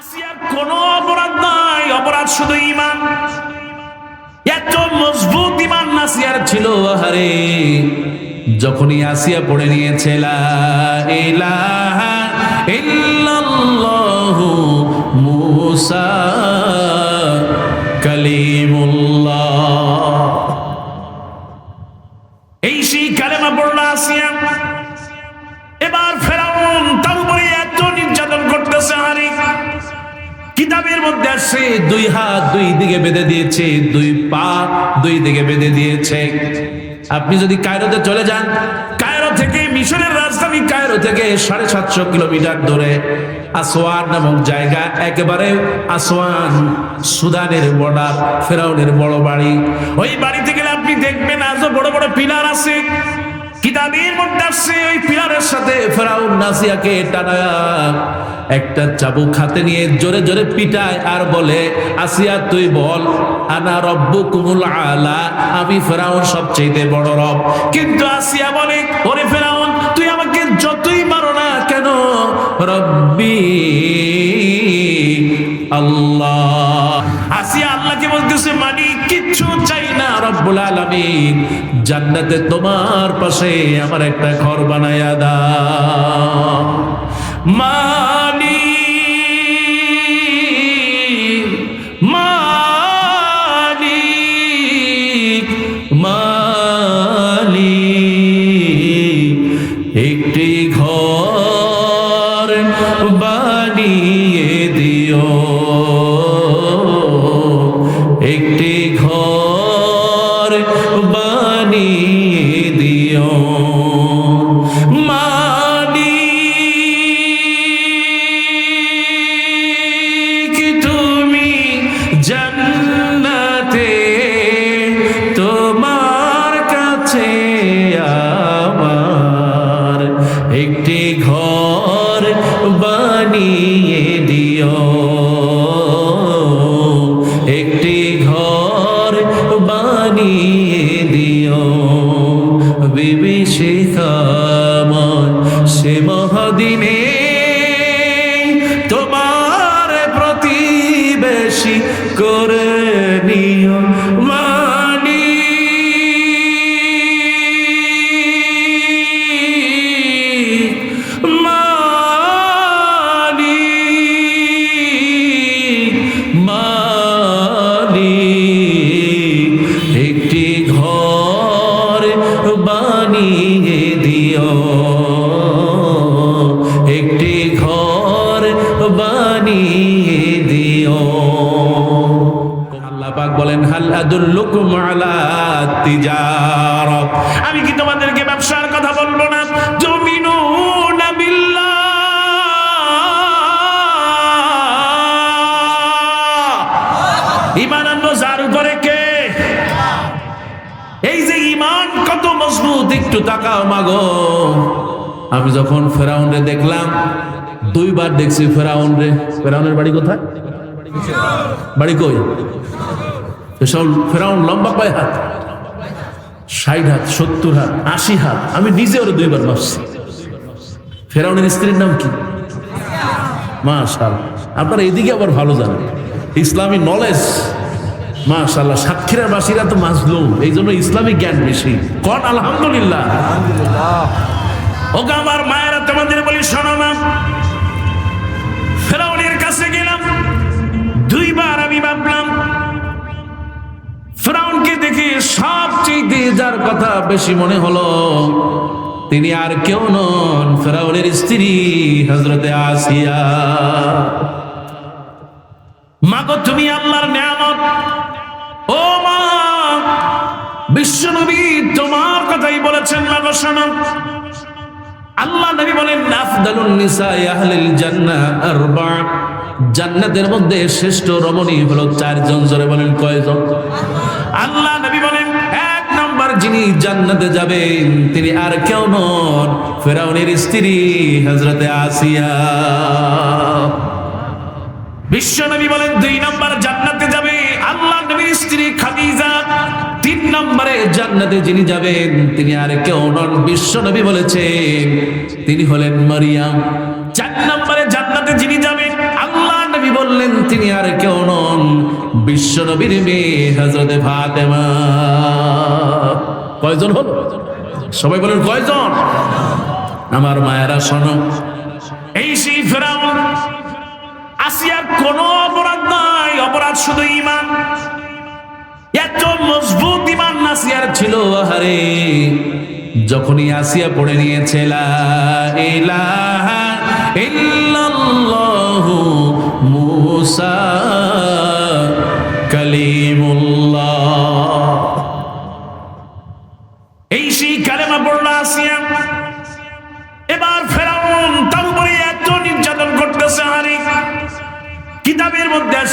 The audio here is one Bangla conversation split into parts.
আসিয়ার কোনো অপরাধ নাই, অপরাধ শুধু ইমান এত মজবুত ইমান নাসিয়ার ছিল, আহারে, যখনই আসিয়া পড়ে নিয়েছে ইলাহা ইল্লাল্লাহু মুসা মধ্যে আসছে, দুই হাত দুই দিকে বেঁধে দিয়েছে, দুই পা দুই দিকে বেঁধে দিয়েছে। আপনি যদি কায়রোতে চলে যান, কায়রো থেকে মিশরের রাজধানী কায়রো থেকে সাড়ে সাতশো কিলোমিটার দূরে আসওয়ান নামক জায়গা, একেবারে আসওয়ান সুদানের বর্ডার, ফেরাউনের বড় বাড়ি। ওই বাড়িতে গেলে আপনি দেখবেন আজও বড় বড় পিলার আছে কিতাবের মধ্যে আসছে ওই পিলারের সাথে ফেরাউন নাসিয়াকে টানায়া একটা চাবুক হাতে নিয়ে জোরে জোরে পিটায় আর বলে, আসিয়া তুই বল, আনা রব্বু কুমুল আলা, আমি ফেরাউন সবচেয়ে বড় রব। কিন্তু আসিয়া বলে, ওরে ফেরাউন, তুই আমাকে যতই মারো না কেন, রব্বি আল্লাহ। আসিয়া আল্লাহকে বলতেছে, মানি রব্বুল আলামিন জান্নাতে তোমার পাশে আমার একটা ঘর বানায়া দাও। মালিক একটি ঘর আদুল্লুকুম আলা আমি কি তোমাদেরকে ব্যবসার কথা বলব না? জমিনুনা বিল্লাহ। ইমান আনব যার উপরে কে? এই যে ইমান কত মজবুত, একটু তাকাও মাগো। আমি যখন ফেরাউন রে দেখলাম, দুইবার দেখছি ফেরাউন রে ফেরাউনের বাড়ি কোথায়? বাড়ি কই? ফেরাউন লম্বা হাত ষাট হাত সত্তর হাত আশি হাত আমি নিজে ওরা দুইবার ফেরাউনের স্ত্রীর নাম কি? মাশাল আপনারা এদিকে আবার ভালো জানেন। ইসলামী নলেজ মাশাল্লাহ সাক্ষীরা বাসীরা তো মাজলুম এই জন্য ইসলামী জ্ঞান বেশি। কন? আলহামদুলিল্লাহ। ওকে আমার মায়েরা তোমাদের বলি শোনো না। ফেরাউনের কাছে গেলাম। দুইবার আমি ভাবলাম ফেরাউনকে দেখে সবচেয়ে যার কথা বেশি মনে হলো। তিনি আর কেউ নন, ফেরাউনের স্ত্রী হজরতে আসিয়া। মাগো, তুমি আল্লাহর নিয়ামত। ও মা, বিশ্বনবী তোমার কথাই বলেছেন, মাগো, শোনো। আল্লাহ নবী বলেন, আফদালুন নিসা আহলিল জান্নাহ আরবা। জান্নাতের মধ্যে শ্রেষ্ঠ রমণী হলো চারজন, জোরে বলেন কয়জন? আল্লাহ নবী বলেন, এক নম্বর যিনি জান্নাতে যাবেন, তিনি আর কেউ নন, ফেরাউনের স্ত্রী হযরতে আসিয়া। বিশ্ব নবী বলেন, দুই নম্বর জান্নাতে যাবে আল্লাহ নবীর স্ত্রী খাদিজা, তিন নম্বরে জান্নাতে যিনি যাবেন, তিনি আর কেউ নন, বিশ্ব নবী বলেছেন, তিনি হলেন মারিয়াম। চার নম্বরে জান্নাতে যিনি যাবেন আল্লাহ নবী বিশ্ব নবীর মেয়ে হজরতে ফাতেমা। কয়জন হলো? সবাই বলেন কয়জন? আমার মায়েরা শোনো, এই সেই ফেরাউন, আসিয়ার কোনো অপরাধ নাই, অপরাধ শুধু ইমান এত মজবুত ইমান নাসিয়ার ছিল, আহারে, যখনই আসিয়া পড়ে নিয়েছে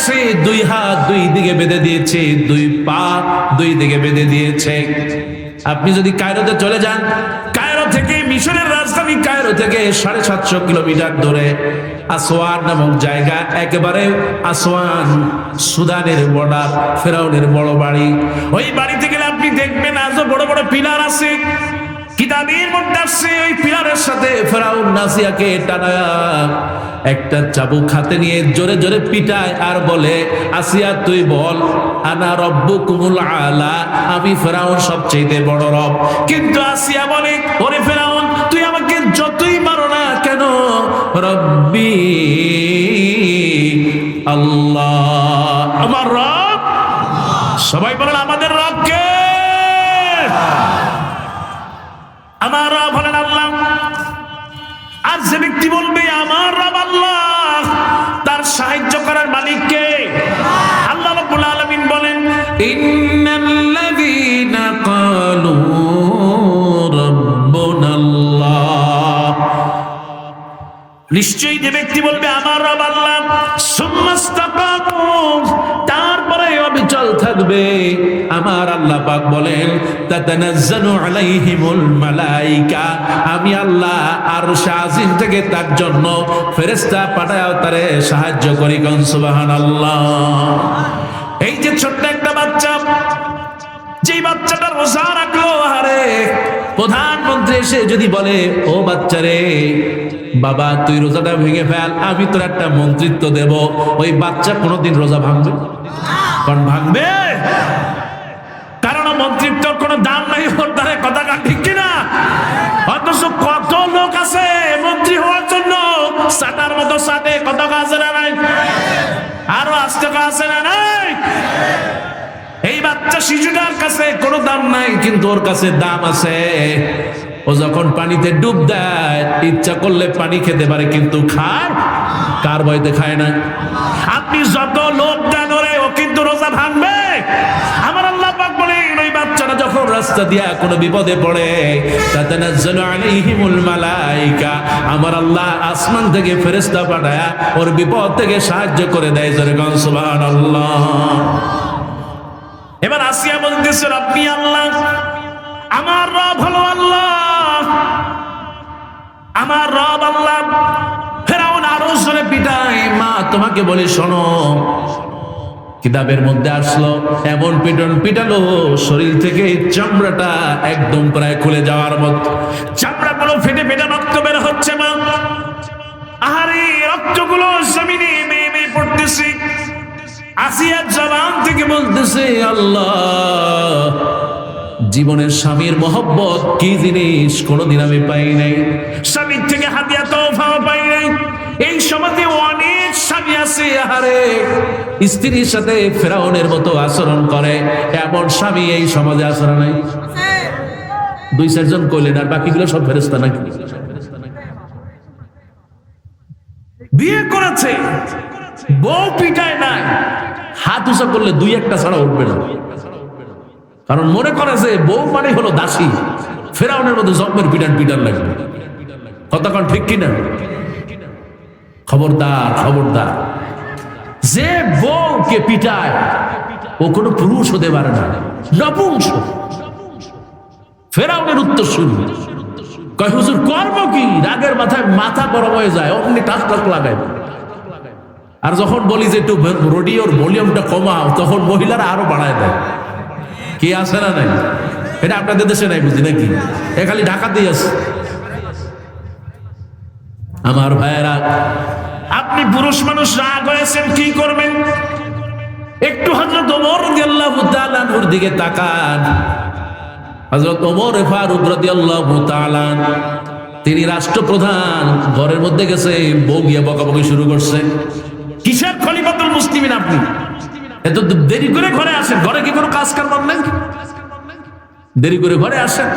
মধ্যে দুই হাত দুই দিকে বেঁধে দিয়েছে, দুই পা দুই দিকে বেঁধে দিয়েছে। আপনি যদি কায়রোতে চলে যান, কায়রো থেকে মিশরের রাজধানী কায়রো থেকে সাড়ে সাতশো কিলোমিটার দূরে আসওয়ান নামক জায়গা, একেবারে আসওয়ান সুদানের বর্ডার, ফেরাউনের বড় বাড়ি। ওই বাড়িতে গেলে আপনি দেখবেন আজও বড় বড় পিলার আছে। কিতাবের মধ্যে আসছে ওই পিলারের সাথে ফেরাউন নাসিয়াকে টানায়া একটা চাবুক হাতে নিয়ে জোরে জোরে পিটায় আর বলে, আসিয়া তুই বল, আনা রব্বু কুমুল আলা, আমি ফেরাউন সবচেয়ে বড় রব। কিন্তু আসিয়া বলে, ওরে ফেরাউন, তুই আমাকে যতই মারো না কেন, রব্বি আল্লাহ। আমার রব? সবাই বলেন, আমাদের রবকে। আমার রব হলেন আল্লাহ। আর যে ব্যক্তি বলবে আমার রব আল্লাহ তার সাহায্য করার মালিককে আল্লাহ রাব্বুল আলামিন বলেন ইন্নাল্লাযীনা ক্বালু রাব্বুনাল্লাহ নিশ্চয়ই যে ব্যক্তি বলবে আমার রব আল্লাহ সুম্মাস্তাকামু থাকবে আমার আল্লাহ পাক বলেন, তাতানাজ্জালু আলাইহিমুল মালাইকা। আমি আল্লাহ আর শাহিন থেকে তার জন্য ফেরেশতা পাঠায়, তারে সাহায্য করি কোন, সুবহানাল্লাহ। এই যে ছোট্ট একটা বাচ্চা, যেই বাচ্চাটা রোজা রাখল আরে প্রধানমন্ত্রী এসে যদি বলে, ও বাচ্চা রে বাবা, তুই রোজাটা ভেঙে ফেল, আমি তোর একটা মন্ত্রিত্ব দেব। ওই বাচ্চা কোনোদিন রোজা ভাঙবে? কারণ ভাঙবে? কারণ মন্ত্রিত্বর কোনো দাম নাই, ওর দ্বারে কথা কান ঠিক কিনা? অথচ কত লোক আছে মন্ত্রী হওয়ার জন্য? সাটার মতো সাটে কত আছে না নাই? আরও আস্তে আছে না নাই? এই বাচ্চা শিশুটার কাছে কোনো দাম নাই, কিন্তু ওর কাছে দাম আছে। ও যখন পানিতে ডুব দেয়, ইচ্ছা করলে পানি খেতে পারে, কিন্তু খায়, কার ভয়তে খায় না? আপনি যত লোভ দেন ওরে ও কিন্তু রোজা ভাঙবে আমার আল্লাহ পাক বলেন ওই বাচ্চাটা যখন রাস্তা দিয়া কোনো বিপদে পড়ে, তাতানাজ্জালু মালাইকা। আমার আল্লাহ আসমান থেকে ফেরেশতা পাঠায় ওর বিপদ থেকে সাহায্য করে দেয়, জোরে গন সুবহানাল্লাহ। এবার আসিয়া বলতেছে আপনি আল্লাহ, আমার রব হলো আল্লাহ। আমার রব আল্লাহ। ফেরাউন আরও জোরে পিটায়, মা, তোমাকে বলি শোনো কিতাবের মধ্যে আসলো, এমন পিটন পিটালো, শরীর থেকে চামড়াটা একদম প্রায় খুলে যাওয়ার মতো। চামড়াগুলো ফেটে ফেটে রক্ত বের হচ্ছে মা। আহারে, রক্তগুলো জমিনে মেয়ে মেয়ে পড়তেছে। আসিয়ার জবান থেকে বলতেছে, আল্লাহ, জীবনের স্বামীর মহব্বত কি জিনিস কোনোদিন আমি পাই নাই। স্বামীর থেকে হাতিয়া তোফাও পাই নাই এই সমাজে অনেক স্ত্রীর সাথে ফেরাউনের মতো আচরণ করে, এমন স্বামী এই সমাজে আচরণ নাই? দুই চারজন কইলেন, আর বাকিগুলো সব ফেরেস্তা নাকি? বিয়ে করেছে, বউ পিটায় নাই, হাত উঁচা করলে দুই একটা ছাড়া উঠবে না। কারণ মনে করে যে বউ মানে হলো দাসী, ফেরাউনের মধ্যে জন্মের পিটান পিটান লাগবে। কতক্ষণ ঠিক কিনা? খবরদার খবরদার। যে বউকে পিটায়, ও কোনো পুরুষ হতে পারে না, নপুংস। ফেরাউনের উত্তর শুরু কয়, হুজুর, কর্ম কি? রাগের মাথায় মাথা গরম হয়ে যায়, অমনি টাক টাক লাগায়। আর যখন বলি যে একটু রেডিওর ভলিউমটা কমাও, তখন মহিলারা আরও বাড়ায় দেয়। কি আছে না নাই? এটা আপনাদের দেশে নাই বুঝি নাকি? এ খালি ঢাকাতেই আছে। আমার ভাইয়েরা, আপনি পুরুষ মানুষ রাগ হয়েছেন, কি করবেন? একটু হজরত ওমর রাদিয়াল্লাহু তাআলা আনহুর দিকে তাকান। হজরত ওমর ফারুক রাদিয়াল্লাহু তাআলা তিনি রাষ্ট্রপ্রধান, ঘরের মধ্যে গেছে, বউ গিয়ে বকাবকি শুরু করছে। কিসের খলিফাতুল মুসলিমিন আপনি? এত দেরি করে ঘরে আসেন, ঘরে কি কোনো কাজ কারবার নেই? দেরি করে ঘরে আসেন।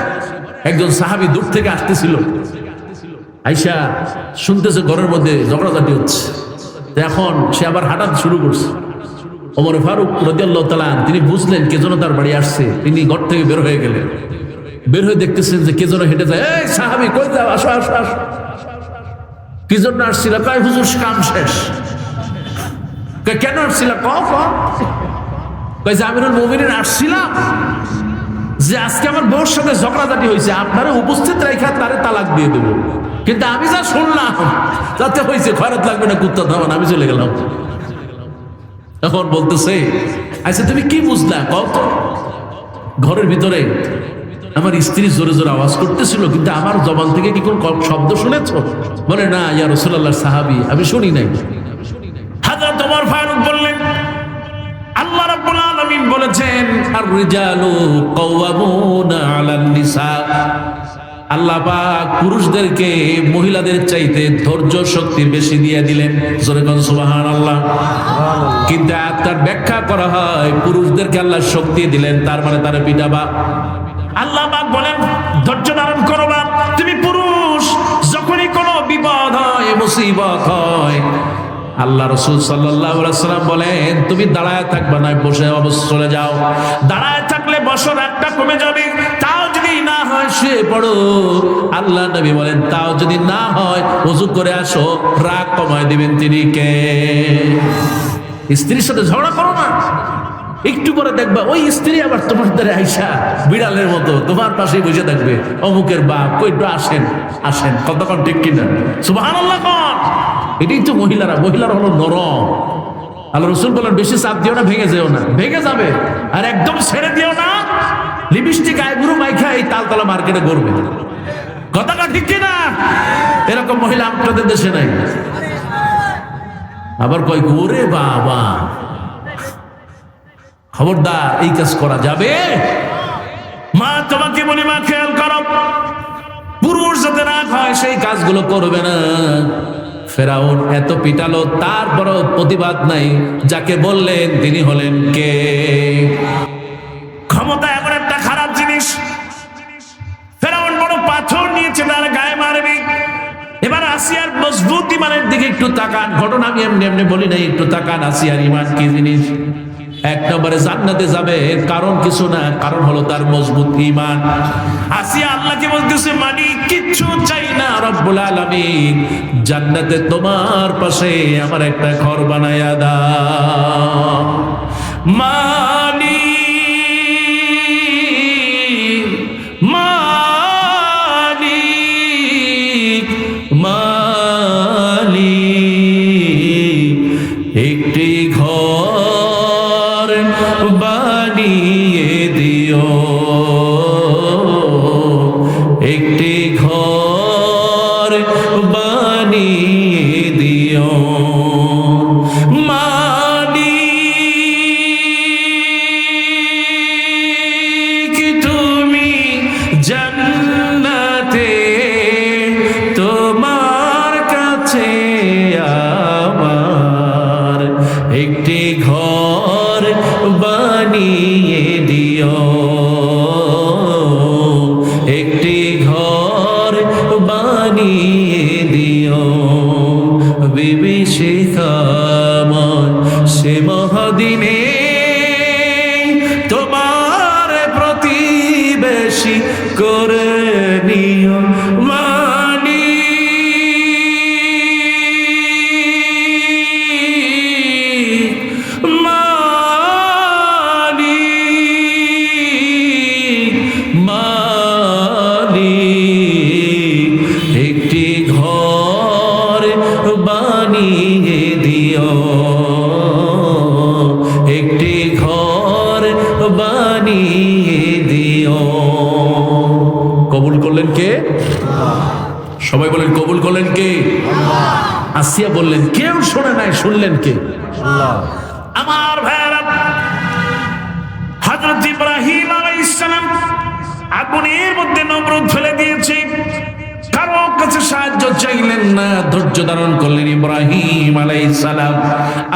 একজন সাহাবী দূর থেকে আসতেছিল। আইসা শুনতেছে ঘরের মধ্যে ঝগড়াঝাটি হচ্ছে। এখন সে আবার হাঁটাতে শুরু করছে। ওমর ফারুক রদিয়াল্লাহ তালান তিনি বুঝলেন কে যেন তার বাড়ি আসছে। তিনি ঘর থেকে বের হয়ে গেলেন। বের হয়ে দেখতেছেন যে কে যেন হেঁটে যায়, এই সাহাবি, কই যাও? আসো আসো আসো। কি জন্য আসছিল? কয়, হুজুর, কাম শেষ। কেন আসছিল? ক কয়, যে আমিরুল মুমিনিন আসছিলাম যে আজকে আমার বউর সাথে ঝগড়াঝাটি হয়েছে। আপনারা উপস্থিত রেখা তারে তালাক দিয়ে দেব। কিন্তু আমি যা শুনলাম, তাতে হয়েছে খরচ লাগবে না, কুত্তা ধামান আমি চলে গেলাম। এখন বলতেছে আচ্ছা তুমি কি বুঝলা? কত ঘরের ভিতরে আমার স্ত্রী জোরে জোরে আওয়াজ করতেছিল, কিন্তু আমার জবান থেকে কি কোন শব্দ শুনেছ? বলে, না, ইয়া রসুল্লাহ সাহাবি, আমি শুনি নাই। হাজার তোমার ফারুক বললেন বলেছেন, আর রিজালু নিসা। আল্লাহ পুরুষদেরকে মহিলাদের চাইতে ধৈর্য শক্তি বেশি দিয়ে দিলেন। জোরে কোন সুবহানাল্লাহ। কিন্তু তার ব্যাখ্যা করা হয়, পুরুষদেরকে আল্লাহ শক্তি দিলেন, তার মানে তারা পিটাবা আল্লাহ বলেন, ধৈর্য ধারণ করো বা তুমি পুরুষ, যখনই কোনো বিপদ হয়, মুসিবত হয়, আল্লাহ রসুল সাল্লাম বলেন, তুমি দাঁড়ায় থাকবে না বসে অবশ্য চলে যাও। দাঁড়ায় থাকলে বছর একটা কমে যাবে। না হয় সে পড়ো আল্লাহ নবী বলেন, তাও যদি না হয় অজু করে আসো, রাগ কমায় দিবেন তিনি কে? স্ত্রীর সাথে ঝগড়া করো না। একটু পরে দেখবা, ওই স্ত্রী আবার তোমার দ্বারা আইসা বিড়ালের মতো, তোমার পাশে বসে থাকবে। অমুকের বাপ, কই একটু আসেন আসেন। কতক্ষণ ঠিক কিনা? সুবাহ কন। এটাই তো মহিলারা মহিলারা হলো নরম। আল্লাহ রসুল বলেন, বেশি চাপ দিও না, ভেঙে যেও না। ভেঙে যাবে, আর একদম ছেড়ে দিও না। লিপস্টিক আইবুরু মাইখা, এই তালতলা মার্কেটে করবে কথাটা ঠিক কিনা এরকম মহিলা আপনাদের দেশে নাই। আবার কয়, ওরে বাবা, খবরদার, এই কাজ করা যাবে? মা তোমাকে বলি মা, খেয়াল করো। পুরুষ যাতে না হয়, সেই কাজগুলো করবে না। ফেরাউন এত পিটালো তারপরও প্রতিবাদ নাই। যাকে বললেন, তিনি হলেন কে? আসিয়ার মজবুত ইমানের দিকে একটু তাকান। ঘটনা আমি এমনি এমনি বলি নাই, একটু তাকান, আসিয়ার ইমান কি জিনিস? এক নম্বরে জান্নাতে যাবে এর কারণ কিছু না, কারণ হলো তার মজবুত ইমান। আসিয়া আল্লাহকে বলতেছে, মানি, কিচ্ছু চাই না রব্বুল আলামিন। জান্নাতে তোমার পাশে আমার একটা ঘর বানায়া দাও। মালিক সবাই বলেন কবুল করলেন কে? আসিয়া বললেন কেউ শোনে নাই শুনলেন কে? আমার হযরত ইব্রাহিম আলাইহিস সালাম আগুনের মধ্যে নমরুদ ফেলে দিয়েছে। কারও কাছে সাহায্য চাইলেন না ধৈর্য ধারণ করলেন ইব্রাহিম আলাইহিস সালাম।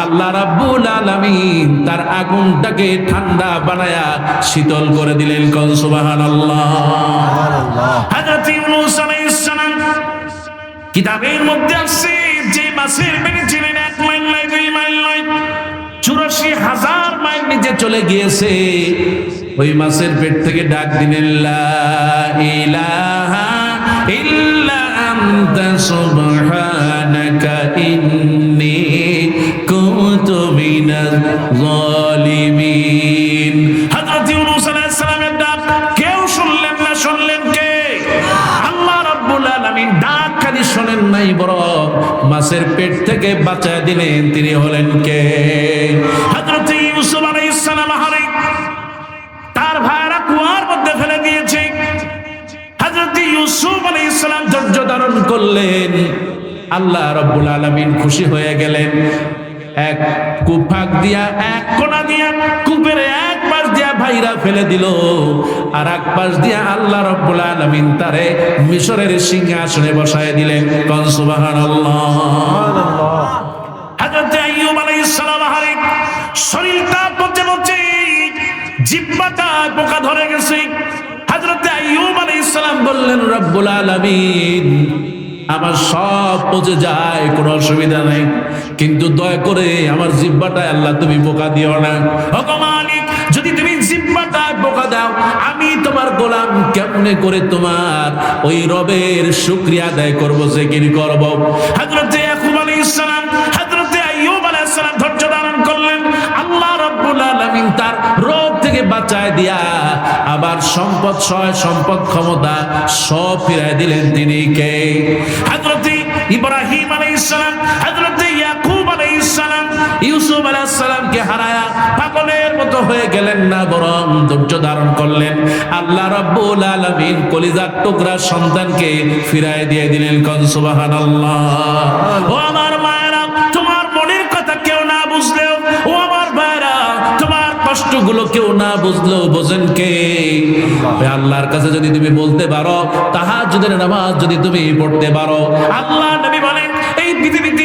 আল্লাহ রাব্বুল আলামিন তার আগুনটাকে ঠান্ডা বানায়া শীতল করে দিলেন কোন সুবহানাল্লাহ। হযরত ইউনূস আলাইহিস সালাম কিতাবের মধ্যে আছে, যে মাসের পেটে ছিলেন এক মাইল নয়, দুই মাইল নয়, চুরাশি হাজার মাইল নিচে চলে গিয়েছে। ওই মাসের পেট থেকে ডাক দিলেন সুবহানাকা, ইন্নী মাছের পেট থেকে বাঁচায় দিলেন, তিনি হলেন কে? তার ভাইরা কুয়ার মধ্যে ফেলে দিয়েছে। করলেন। আল্লাহ খুশি হয়ে গেলেন। এক কুফাক দিয়া, এক কোনা দিয়া কূপের এক ভাইরা ফেলে দিল। আর এক পাশ দিয়া আল্লাহ রব্বুল আলামিন তারে মিশরের সিংহাসনে বসায় দিলেন। কন সুবহানাল্লাহ। হযরত আইয়ুব আলাইহিস সালাম হারে শরীরটা পচে পচে জিহ্বাটা পোকা ধরে গেছে। আইয়ুব আলাইহিস সালাম বললেন, রব্বুল আলামিন, আমার সব পচে যায়, কোনো অসুবিধা নাই। কিন্তু দয়া করে আমার জিব্বাটায় আল্লাহ তুমি বোকা দিও না। মালিক বোকা দাও, আমি তোমার গোলাম, কেমনে করে তোমার ওই রবের শুক্রিয়া আদায় করব, জিকির করব? হযরত ইয়াকুব আলাইহিস সালাম আইয়ুব আলাইহিস সালাম ধৈর্য ধারণ করলেন। আল্লাহ রাব্বুল আলামিন তার রোগ থেকে বাঁচায় দিয়া আবার সম্পদ সহায় সম্পদ ক্ষমতা সব ফিরায় দিলেন তিনি কে? হযরত ইব্রাহিম আলাইহিস সালাম, হযরত ইয়াকুব আলাইহিস সালাম ইউসুফ আলাইহিস সালামকে হারায়া পাগলের মতো হয়ে গেলেন না, বরং ধৈর্য ধারণ করলেন। আল্লাহ রাব্বুল আলামিন কলিজার টুকরা সন্তানকে ফিরায় দিয়ে দিলেন, কোন সুবহানাল্লাহ। ও আমার মায়েরা, তোমার মনের কথা কেউ না বুঝলেও, ও আমার ভাইরা তোমার কষ্টগুলো কেউ না বুঝলেও বোঝেন কে? আল্লাহর কাছে যদি তুমি বলতে পারো, তাহাজ্জুদের নামাজ যদি তুমি পড়তে পারো, আল্লাহ নবী বলেন, এই পৃথিবীতে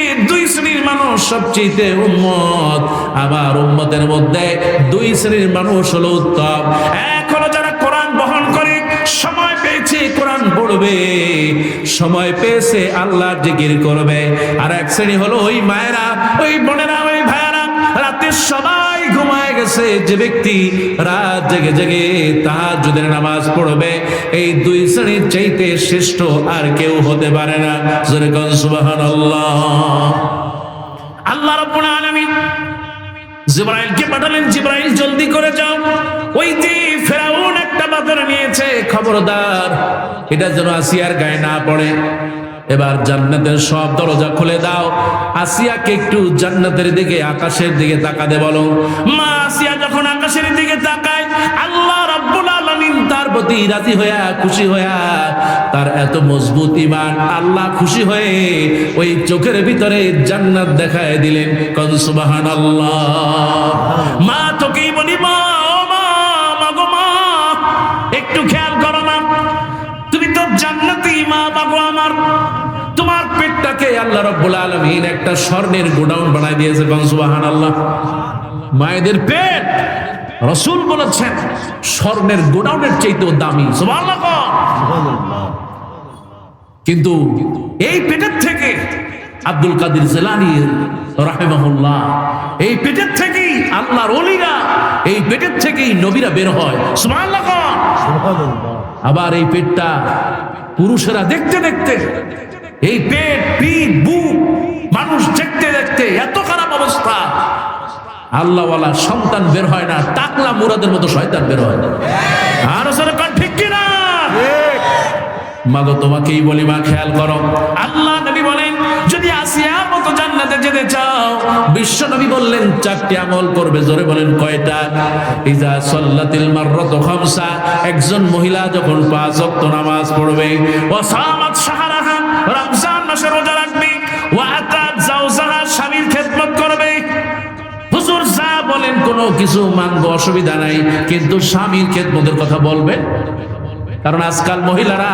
শ্রেণির মানুষ সবচেয়ে উম্মত। আবার উম্মতের মধ্যে দুই শ্রেণির মানুষ হলো উত্তম। হলো যারা কোরআন বহন করে, সময় পেয়েছে, কোরআন পড়বে। সময় পেয়েছে, আল্লাহ জিকির করবে। আর এক শ্রেণি হলো ওই মায়েরা, ওই বোনেরা, ওই ভাইয়েরা, রাতে সবাই ঘুমায় গেছে। যে ব্যক্তি রাত জেগে জেগে তাহাজ্জুদের নামাজ পড়বে, এই দুই শ্রেণির চাইতে শ্রেষ্ঠ আর কেউ হতে পারে না। সুবহানাল্লাহ। আল্লাহ রাব্বুল আলামিন জিব্রাইলকে পাঠালেন, জিব্রাইল জলদি করে যাও। ওই যে ফেরাউন একটা বাদর নিয়েছে, খবরদার। এটা যেন আসিয়ার গায়ে না পড়ে। এবার জান্নাতের সব দরজা খুলে দাও। আসিয়াকে একটু জান্নাতের দিকে, আকাশের দিকে তাকাতে বলো। মা আসিয়া যখন আকাশের দিকে তাকায়, আল্লাহ প্রতি রাজি হইয়া, খুশি হইয়া, তার এত মজবুত ইমান আল্লাহ খুশি হয়ে ওই চোখের ভিতরে জান্নাত দেখায় দিলেন। কন সুবহানাল্লাহ। মা তোকেই বলি একটু খেয়াল করো তুমি তো আল্লাহ একটা স্বর্ণের গোডাউন বানায় দিয়েছে সুবহানাল্লাহ। মায়েদের পেট রসুল বলেছেন, স্বর্ণের গোডাউনের চাইতেও দামি। কিন্তু এই পেটের থেকে আব্দুল কাদের জেলানি রাহেমাহুল্লাহ, এই পেটের থেকেই আল্লাহর অলিরা এই পেটের থেকেই নবীরা বের হয়। আবার এই পেটটা পুরুষেরা দেখতে দেখতে, এই পেট, পিঠ, বুক, মানুষ দেখতে দেখতে এত খারাপ অবস্থা আল্লাহওয়ালা সন্তান বের হয় না, টাকলা মুরাদের মতো শয়তান বের হয় না। আর ঠিক তোমাকেই বলি মা, খেয়াল করো। আল্লাহ নবী বলেন, যদি জান্নাতে যেতে চাও, বিশ্ব নবী বললেন, চারটি আমল করবে, জোরে বলেন কয়টা? ইজা সাল্লাতিল মাররাতু খামসা, একজন মহিলা যখন পাঁচ ওয়াক্ত নামাজ পড়বে ওয়া সামাত শাহরাহা, রমজান মাসে রোজা রাখবে কোন কিছু মানবো অসুবিধা নাই, কিন্তু স্বামীর খেদমতের কথা বলবেন কারণ আজকাল মহিলারা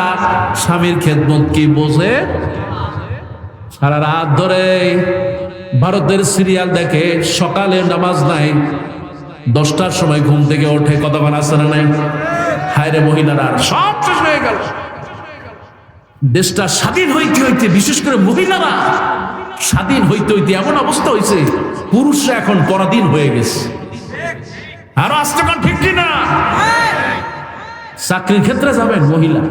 স্বামীর খেদমত কি বোঝে? সারা রাত ধরে ভারতের সিরিয়াল দেখে সকালে নামাজ নাই, দশটার সময় ঘুম থেকে ওঠে, কতক্ষণ আসে না নাই? হায়রে মহিলারা, সব শেষ হয়ে গেল। দেশটা স্বাধীন হইতে হইতে, বিশেষ করে মহিলারা স্বাধীন হইতে হইতে এমন অবস্থা হয়েছে পুরুষরা এখন পরাধীন হয়ে গেছে। আরও আসতে কন ঠিক কিনা? চাকরির ক্ষেত্রে যাবেন মহিলা।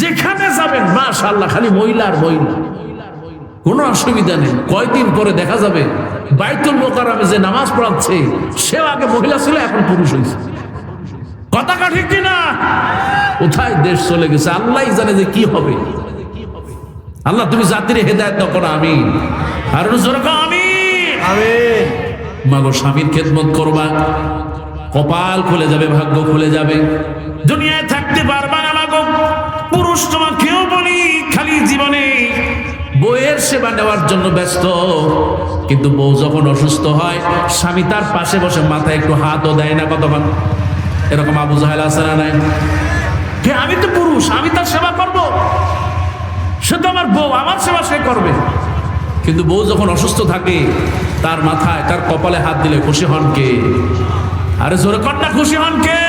যেখানে যাবেন, মাশাআল্লাহ, খালি মহিলার মহিলা। কোনো অসুবিধা নেই। কয়দিন পরে দেখা যাবে, বাইতুল মোকারমে যে নামাজ পড়াচ্ছে সেও আগে মহিলা ছিল, এখন পুরুষ হয়েছে। কথা কা ঠিক কিনা? কোথায় দেশ চলে গেছে? আল্লাহ জানে যে কি হবে। আল্লাহ, তুমি জাতির হেদায়ত করো আমি আর আমি আমিন। মাগো স্বামীর খেদমত করবা। কপাল খুলে যাবে, ভাগ্য খুলে যাবে। দুনিয়ায় থাকতে পারবা না মাগো। পুরুষ তোমাকেও বলি, খালি জীবনে বইয়ের সেবা নেওয়ার জন্য ব্যস্ত। কিন্তু বউ যখন অসুস্থ হয়, স্বামী তার পাশে বসে মাথায় একটু হাতও দেয় না কতক্ষণ। এরকম আবু জাহেল না নাই? আমি তো পুরুষ, আমি তার সেবা করব। সে তো আমার বউ, আমার সেবা সে করবে। কিন্তু বউ যখন অসুস্থ থাকে, তার মাথায়, তার কপালে হাত দিলে খুশি হন কে? আরে জোরে কন্যা খুশি হন কে?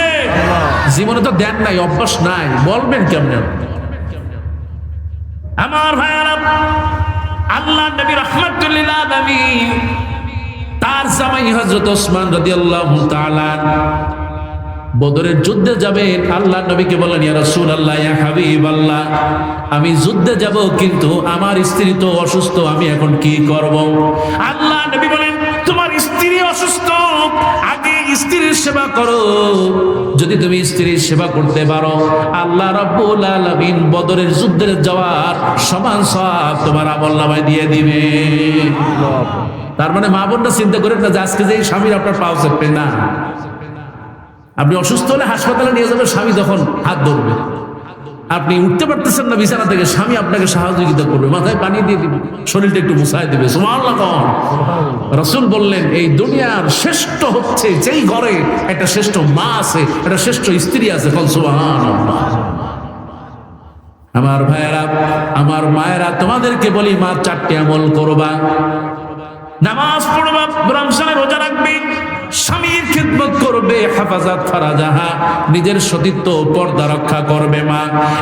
জীবনে তো দেন নাই, অভ্যাস নাই, বলবেন কেমন? আমার ভাইয়ারা, আল্লাহ নবী রহমতুল্লাহ নবী তার জামাই হযরত ওসমান রাদিয়াল্লাহু তাআলা বদরের যুদ্ধে যাবেন আল্লাহ নবীকে বলেন ইয়া রাসূলুল্লাহ ইয়া হাবিবাল্লাহ আমি যুদ্ধে যাব কিন্তু আমার স্ত্রী তো অসুস্থ আমি এখন কি করব? আল্লাহ নবী বলেন তোমার স্ত্রী অসুস্থ আগে স্ত্রীর সেবা করো। যদি তুমি স্ত্রীর সেবা করতে পারো আল্লাহ রাব্বুল আলামিন বদরের যুদ্ধে যাওয়ার সমান সব তোমার আমল নামায় দিয়ে দিবে। তার মানে মা বোনটা চিন্তা করেন না যে আজকে যে স্বামীর আপনার পাওয়া চেপবে না। আপনি অসুস্থ হলে হাসপাতালে নিয়ে যাবেন স্বামী তখন হাত ধরবে। আপনি উঠতে পারতেছেন না বিছানা থেকে, স্বামী আপনাকে সহযোগিতা করবে। মাথায় পানি দিয়ে দিবে, শরীরটা একটু মুছাই দেবে। রসুল বললেন, এই দুনিয়ার শ্রেষ্ঠ হচ্ছে যেই ঘরে একটা শ্রেষ্ঠ মা আছে, একটা শ্রেষ্ঠ স্ত্রী আছে আমার ভাইয়েরা, আমার মায়েরা, তোমাদেরকে বলি, মা, চারটে আমল করবা। নামাজ পড়বা রোজা রাখবে। স্বামীর খিদমত করবে, হেফাজত ফারাজাহা নিজের সতীত্ব পর্দা রক্ষা করবে মা।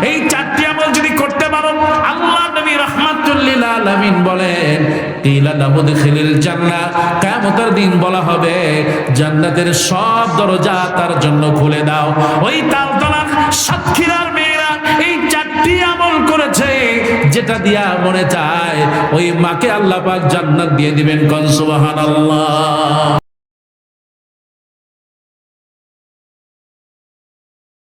এই চারটি আমল যদি করতে পারো, আল্লাহ নবী রহমাতুল্লিল আলামিন বলেন কিলা লামুদখিলিল জান্নাহ। কিয়ামতের দিন বলা হবে, জান্নাতের সব দরজা তার জন্য খুলে দাও। ওই তালতলা সাতক্ষীরার মেয়েরা এই চারটি আমল করেছে, যেটা দিয়া মনে চায়, ওই মাকে আল্লাহ পাক জান্নাত দিয়ে দিবেন কন, সুবহানাল্লাহ।